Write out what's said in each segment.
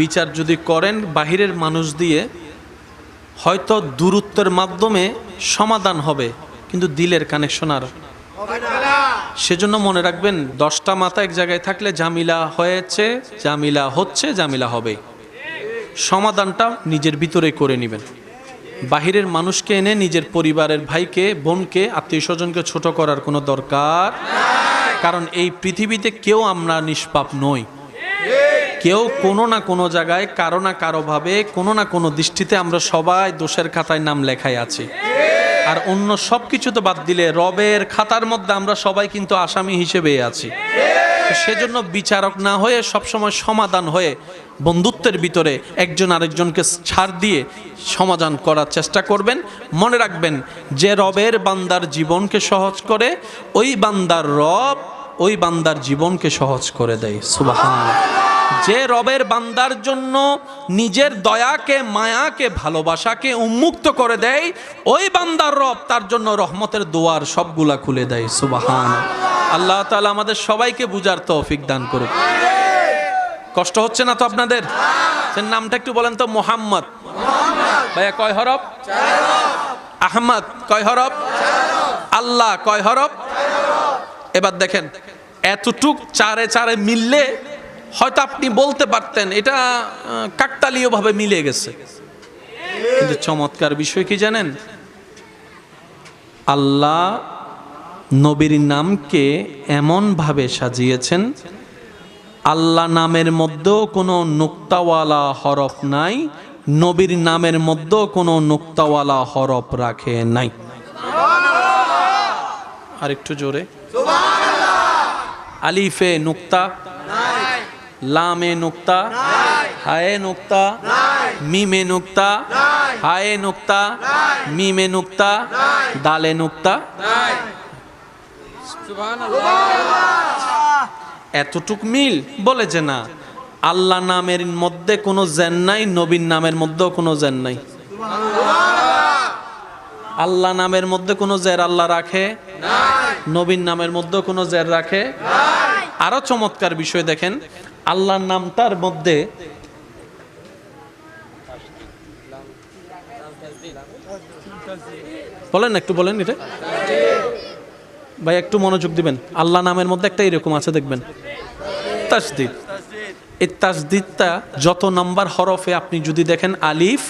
বিচার যদি করেন বাহিরের মানুষ দিয়ে, হয়তো দূরত্বের মাধ্যমে সমাধান হবে, কিন্তু দিলের কানেকশন আর। সেজন্য মনে রাখবেন, দশটা মাথা এক জায়গায় থাকলে জামিলা হয়েছে জামিলা হচ্ছে জামিলা হবে। সমাধানটা নিজের ভিতরে করে নেবেন। বাহিরের মানুষকে এনে নিজের পরিবারের ভাইকে, বোনকে আত্মীয় স্বজনকে ছোট করার কোনো দরকার কারণ এই পৃথিবীতে কেউ আমরা নিষ্পাপ নই। কেউ কোনো না কোনো জায়গায়, কারও না কারোভাবে কোনো না কোনো দৃষ্টিতে আমরা সবাই দোষের খাতায় নাম লেখাই আছি। আর অন্য সব কিছু তো বাদ দিলে রবের খাতার মধ্যে আমরা সবাই কিন্তু আসামি হিসেবে আছি। সেজন্য বিচারক না হয়ে সবসময় সমাধান হয়ে বন্ধুত্বের ভিতরে একজন আরেকজনকে ছাড় দিয়ে সমাধান করার চেষ্টা করবেন। মনে রাখবেন যে রবের বান্দার জীবনকে সহজ করে, ওই বান্দার রব ওই বান্দার জীবনকে সহজ করে দেয়। সুবাহান যে রবের বান্দার জন্য নিজের দয়াকে, মায়াকে, ভালোবাসাকে উন্মুক্ত করে দেয়, ওই বান্দার রব তার জন্য রহমতের দোয়ার সবগুলা খুলে দেয়। সুবাহান আল্লাহ তাআলা আমাদের সবাইকে বুঝার তৌফিক দান করুক। কষ্ট হচ্ছে না তো আপনাদের? সে নামটা একটু বলেন তো, মোহাম্মদ। ভাইয়া, কয় হরফ? আহমদ, কয় হরফ? আল্লাহ, কয় হরফ? এবার দেখেন, এতটুক চারে চারে মিললে হয়তো আপনি বলতে পারতেন, এটা কাকতালীয় ভাবে মিলে গেছে। কিন্তু চমৎকার বিষয় কি জানেন? আল্লাহ নবীর নামকে এমনভাবে সাজিয়েছেন, আল্লাহ নামের মধ্যেও কোনো নোক্তাওয়ালা হরফ নাই, নবীর নামের মধ্যেও কোনো নোক্তাওয়ালা হরফ রাখে নাই। আর একটু জোরে। আলিফে নুক্তা। লামে নুক্তা, হায়ে নুক্তা, মিমে নুক্তা, হায়ে নুক্তা, মিমে নুক্তা দালে নুক্তা। এতটুক মিল বলে যে না, আল্লাহ নামের মধ্যে কোনো জেন নাই নবীন নামের মধ্যেও কোনো জেন নাই। আল্লাহ নামের মধ্যে কোনো জের আল্লাহ রাখে নবীন নামের মধ্যেও কোনো জের রাখে। আরও চমৎকার বিষয় দেখেন আল্লাহর নামটার মধ্যে বলেন একটু বলেন এটা। ভাই, একটু মনোযোগ দিবেন। আল্লাহ নামের মধ্যে একটা এরকম আছে, দেখবেন। তাসদিদ। এই তাসদিদটা যত নাম্বার হরফে আপনি যদি দেখেন আলিফ,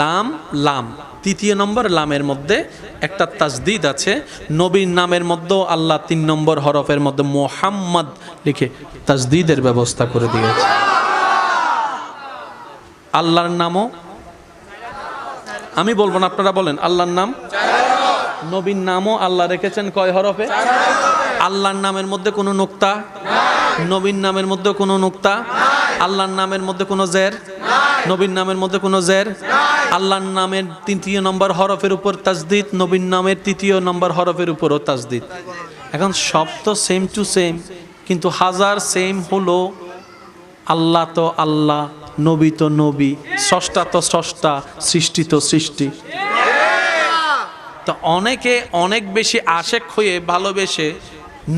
লাম লাম। তৃতীয় নম্বর লামের মধ্যে একটা তাজদিদ আছে। নবীর নামের মধ্যেও আল্লাহ তিন নম্বর হরফের মধ্যে মোহাম্মদ লিখে তাজদিদের ব্যবস্থা করে দিয়েছে। আল্লাহর নামও? আমি বলব না, আপনারা বলেন, আল্লাহর নাম? নবীর নামও আল্লাহ রেখেছেন কয় হরফে? আল্লাহর নামের মধ্যে কোনো নোক্তা? নবীর নামের মধ্যে কোনো নোক্তা? আল্লাহর নামের মধ্যে কোনো জের? নবীর নামের মধ্যে কোনো জের? আল্লাহর নামের তৃতীয় নম্বর হরফের উপর তাজদিদ নবীর নামের তৃতীয় নম্বর হরফের উপরও তাজদিদ। এখন সব তো সেম টু সেম কিন্তু হাজার সেম হলো আল্লাহ তো আল্লাহ নবী তো নবী স্রষ্টা তো স্রষ্টা সৃষ্টি তো সৃষ্টি। তো অনেকে অনেক বেশি আশেক হয়ে ভালোবেসে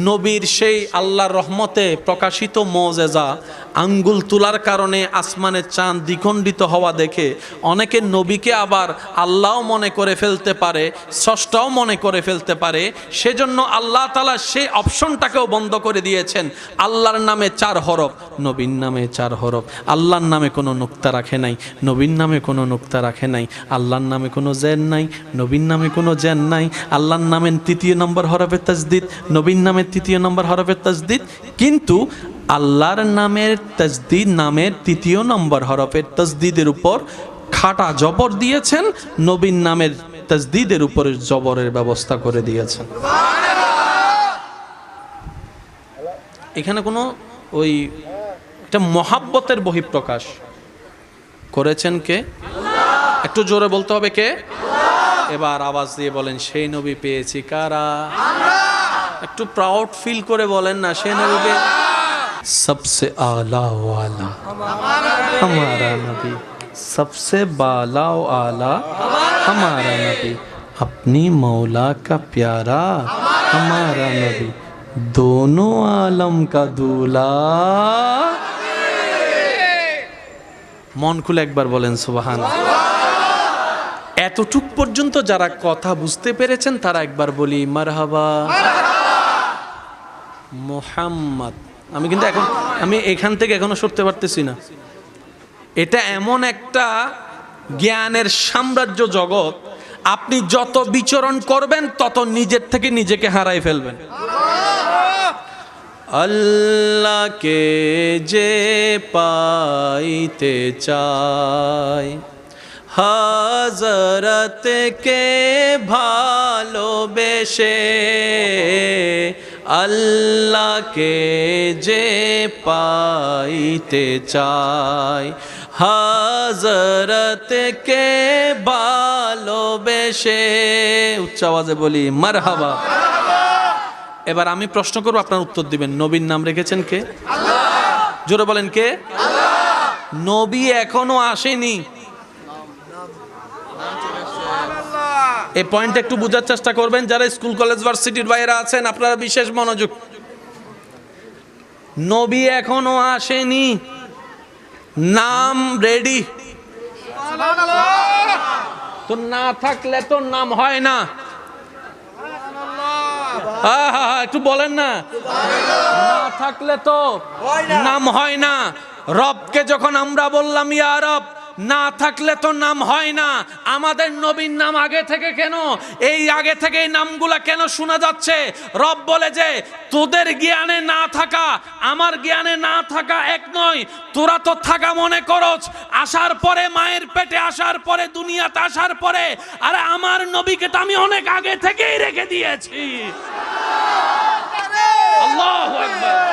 নবীর সেই আল্লাহর রহমতে প্রকাশিত মজেজা আঙ্গুল তোলার কারণে আসমানের চাঁদ দ্বিখণ্ডিত হওয়া দেখে অনেকে নবীকে আবার আল্লাহও মনে করে ফেলতে পারে, স্রষ্টাও মনে করে ফেলতে পারে। সেজন্য আল্লাহ তালা সেই অপশনটাকেও বন্ধ করে দিয়েছেন। আল্লাহর নামে চার হরফ, নবীর নামে চার হরফ। আল্লাহর নামে কোনো নুক্তা রাখে নাই, নবীর নামে কোনো নুক্তা রাখে নাই। আল্লাহর নামে কোনো জেন নাই, নবীর নামে কোনো জেন নাই। আল্লাহর নামের তৃতীয় নম্বর হরফের তাজদিদ, নবীর নামের তৃতীয় নম্বর হরফের তাজদিদ। কিন্তু আল্লাহর নামের তাজদিদ নামের তৃতীয় নম্বর হরফের তাজদিদের উপর খাটা জবর দিয়েছেন নবীন নামের তাজদিদের উপরে জবরের ব্যবস্থা করে দিয়েছেন। এখানে কোনো ওই একটা মহাব্বতের বহিঃপ্রকাশ। করেছেন কে? একটু জোরে বলতে হবে কে? এবার আওয়াজ দিয়ে বলেন, সেই নবী পেয়েছি কারা? একটু প্রাউড ফিল করে বলেন না, সেই নবী নবীকে सबसे आला वाला हमारा नबी सबसे बाला व आला हमारा नबी अपनी मौला का प्यारा हमारा नबी दोनों आलम का दूल्हा মন খুলে একবার বলেন সুবাহান এতটুক পর্যন্ত যারা কথা বুঝতে পেরেছেন তারা একবার বলি মারহাবা মোহাম্মদ আমি কিন্তু এখন, আমি এখান থেকে এখনও সরতে পারতেছি না। এটা এমন একটা জ্ঞানের সাম্রাজ্য জগৎ, আপনি যত বিচরণ করবেন, তত নিজের থেকে নিজেকে হারাই ফেলবেন। আল্লাহকে যে পাইতে চাই, হাজরতকে ভালোবেসে আল্লাহকে যে পাইতে চাই, হাজরতকে ভালোবেসে, উচ্চ আওয়াজে বলি, মারহাবা। এবার আমি প্রশ্ন করব, আপনার উত্তর দিবেন। নবীর নাম রেখেছেন কে? জোরে বলেন কে? নবী এখনও আসেনি। এই পয়েন্ট একটু বোঝার চেষ্টা করবেন যারা স্কুল কলেজ ভার্সিটির বাইরে আছেন আপনারা বিশেষ মনোযোগ। নবী এখনও আসেনি। নাম রেডি তো না থাকলে তো নাম হয় না। একটু বলেন না। না থাকলে তো নাম হয় না। রবকে যখন আমরা বললাম ইয়া রব না থাকলে তো নাম হয় না। আমাদের নবীর নাম আগে থেকে কেন? এই আগে থেকে এই নামগুলা কেন শোনা যাচ্ছে? রব বলে যে তোদের জ্ঞানে না থাকা আমার জ্ঞানে না থাকা এক নয়। তোরা তো থাকা মনে করছ। আসার পরে মায়ের পেটে আসার পরে দুনিয়াতে আসার পরে আরে আমার নবীকে তো আমি অনেক আগে থেকেই রেখে দিয়েছি। আল্লাহু আকবার।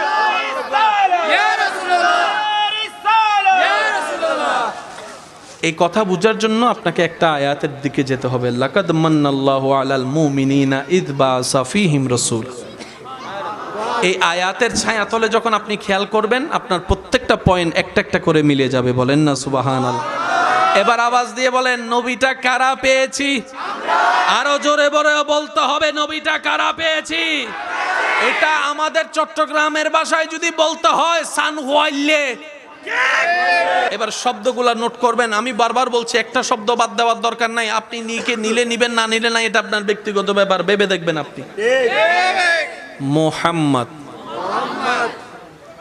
এই কথা বোঝার জন্য আপনাকে একটা আয়াতের দিকে যেতে হবে। লাকাদ মান্নাল্লাহু আলাল মুমিনিনা ইদ বাসা ফীহিম রাসূল। এই আয়াতের ছায়া তলে যখন আপনি খেয়াল করবেন, আপনার প্রত্যেকটা পয়েন্ট একটা একটা করে মিলে যাবে। বলেন না, সুবহানাল্লাহ। এবার আওয়াজ দিয়ে বলেন, নবীটা কারা পেয়েছি? আরও জোরে বলে বলতে হবে, নবীটা কারা পেয়েছি? এটা আমাদের চট্টগ্রামের ভাষায় যদি বলতে হয় সান হোয়াইলে এবার শব্দগুলা নোট করবেন। আমি বারবার বলছি, একটা শব্দ বাদ দেওয়ার দরকার নাই। আপনি নিকে নিলে নিবেন, না নিলে না এটা আপনার ব্যক্তিগত ব্যাপার। ভেবে দেখবেন আপনি। মোহাম্মদ।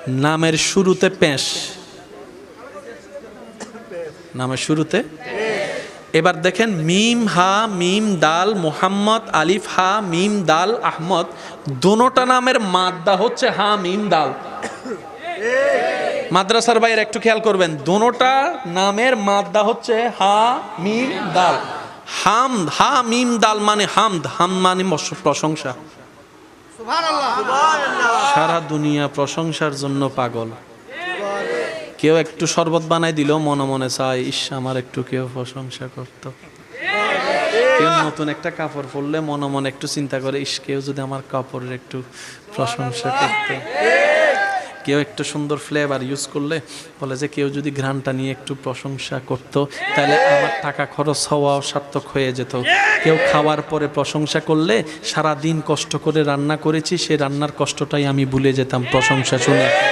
নামের শুরুতে পেশ। নামের শুরুতে? এবার দেখেন, মিম, হা, মিম, দাল, মোহাম্মদ, আলিফ, হা, মিম, দাল, আহমদ দোনোটা নামের মাদ্দা হচ্ছে হা, মিম, দাল। মাদ্রাসার বাইরে একটু খেয়াল করবেন দোনোটা নামের মাদ্দা হচ্ছে হা মিম দাল। হাম হা মিম দাল মানে হামদ হাম মানে প্রশংসা। সারা দুনিয়া প্রশংসার জন্য পাগল। কেউ একটু শরবত বানাই দিল মনে মনে চায় ইস আমার একটু কেউ প্রশংসা করতো। কেউ নতুন একটা কাপড় পরলে মনে মনে একটু চিন্তা করে ইস কেউ যদি আমার কাপড়ের একটু প্রশংসা করতো। কেউ একটু সুন্দর ফ্লেভার ইউজ করলে বলে যে কেউ যদি ঘ্রাণটা নিয়ে একটু প্রশংসা করত, তাহলে আমার টাকা খরচ হওয়াও সার্থক হয়ে যেত। কেউ খাওয়ার পরে প্রশংসা করলে সারা দিন কষ্ট করে রান্না করেছি, সে রান্নার কষ্টটাই আমি ভুলে যেতাম প্রশংসা শুনে।